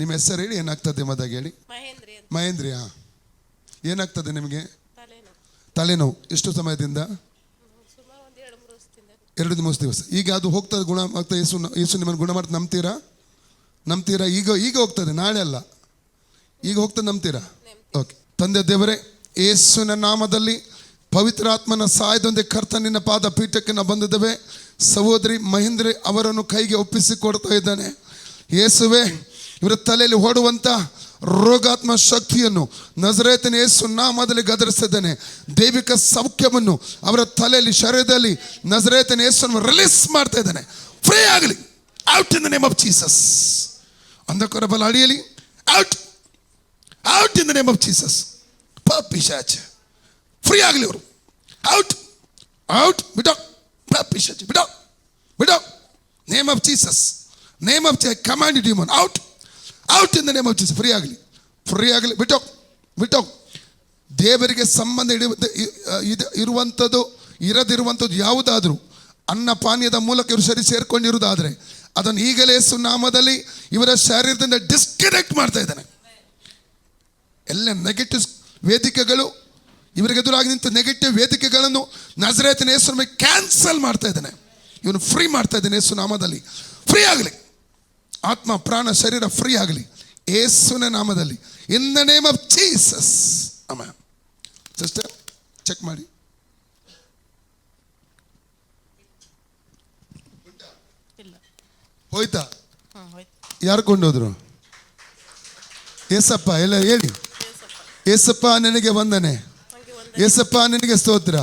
ನಿಮ್ಮ ಹೆಸರು ಹೇಳಿ ಏನಾಗ್ತದೆ ಮದಾಗ ಹೇಳಿ? ಮಹೇಂದ್ರಿಯ? ಏನಾಗ್ತದೆ ನಿಮಗೆ? ತಲೆನೋವು. ಎಷ್ಟು ಸಮಯದಿಂದ? ಎರಡು ಮೂರು ದಿವಸ. ಈಗ ಅದು ಹೋಗ್ತದೆ ಗುಣ ಆಗ್ತದೆ ಯೇಸು ಯೇಸು ನಿಮ್ಮನ್ನು ಗುಣ ಮಾಡ್ತಾ ನಂಬ್ತೀರಾ? ನಂಬ್ತೀರಾ? ಈಗ ಈಗ ಹೋಗ್ತದೆ ನಾಳೆ ಅಲ್ಲ. ಈಗ ಹೋಗ್ತದೆ ನಂಬ್ತೀರಾ? ಓಕೆ ತಂದೆ ದೇವರೇ ಯೇಸುವಿನ ನಾಮದಲ್ಲಿ ಪವಿತ್ರಾತ್ಮನ ಸಹಾಯದೊಂದಿಗೆ ಕರ್ತನಿನ ಪಾದ ಪೀಠಕ್ಕೆ ನಾವು ಬಂದಿದ್ದೇವೆ. ಸಹೋದರಿ ಮಹೇಂದ್ರಿ ಅವರನ್ನು ಕೈಗೆ ಒಪ್ಪಿಸಿ ಕೊಡ್ತಾ ಇದ್ದಾನೆ. ಯೇಸುವೆ ಇವರ ತಲೆಯಲ್ಲಿ ಓಡುವಂಥ ರೋಗಾತ್ಮ ಶಕ್ತಿಯನ್ನು ನಜರೇತನ ಯೇಸು ನಾಮದಲ್ಲಿ ಗದರಿಸಿದ್ದಾನೆ. ದೈವಿಕ ಸೌಖ್ಯವನ್ನು ಅವರ ತಲೆಯಲ್ಲಿ, ಶರೀರದಲ್ಲಿ ನಜರೇತನ ಯೇಸನ್ನು ರಿಲೀಸ್ ಮಾಡ್ತಾ ಇದ್ದಾನೆ. ಫ್ರೀ ಆಗಲಿ. Out in the name of Jesus ಅಂಧಕಾರ ಬಲ ಅಡಿಯಲಿ out out in the name of Jesus ಪಿಶಾಚ್. Free ಆಗಲಿ ಅವರು. ಔಟ್ ಔಟ್ ಬಿಡೋ. ಪಿಶಾಚ್. ಬಿಡೋ. ಬಿಡೋ. Name of Jesus name of command demon out out in the name of Jesus free ಆಗಲಿ. Free ಆಗಲಿ. ಬಿಟ್ಟೋ ಬಿಟ್ಟೋ ದೇವರಿಗೆ ಸಂಬಂಧ ಇಡ ಇದು ಇರುವಂಥದ್ದು, ಇರದಿರುವಂಥದ್ದು ಯಾವುದಾದರೂ ಅನ್ನ ಪಾನೀಯದ ಮೂಲಕ ಇವರು ಸರಿ ಸೇರಿಕೊಂಡಿರುವುದಾದರೆ ಅದನ್ನು ಈಗಲೇ ಸುನಾಮದಲ್ಲಿ ನಾಮದಲ್ಲಿ ಇವರ ಶರೀರದಿಂದ ಡಿಸ್ಕನೆಕ್ಟ್ ಮಾಡ್ತಾ ಇದ್ದಾನೆ. ಎಲ್ಲ ನೆಗೆಟಿವ್ ವೇದಿಕೆಗಳು, ಇವರಿಗೆ ಎದುರಾಗಿ ನಿಂತ ನೆಗೆಟಿವ್ ವೇದಿಕೆಗಳನ್ನು ನಜರೇತನ ಹೆಸರು ಕ್ಯಾನ್ಸಲ್ ಮಾಡ್ತಾ ಇದ್ದಾನೆ. ಇವನು ಫ್ರೀ ಮಾಡ್ತಾ ಇದ್ದಾನೆ ಹೆಸರು ನಾಮದಲ್ಲಿ. ಫ್ರೀ ಆಗಲಿ. ಆತ್ಮ ಪ್ರಾಣ ಶರೀರ ಫ್ರೀ ಆಗಲಿ. ಯೇಸುವಿನ ನಾಮದಲ್ಲಿ. In the name of Jesus ಅಮ್ಮ ಸಿಸ್ಟರ್ ಚೆಕ್ ಮಾಡಿ. ಹೋಯ್ತಾ? ಯಾರು ಕೊಂಡೋದ್ರು? ಏಸಪ್ಪ ಎಲ್ಲ ಹೇಳಿ. ಏಸಪ್ಪ. ನನಗೆ ವಂದನೆ. ಏಸಪ್ಪ ನಿನಗೆ ಸ್ತೋತ್ರ.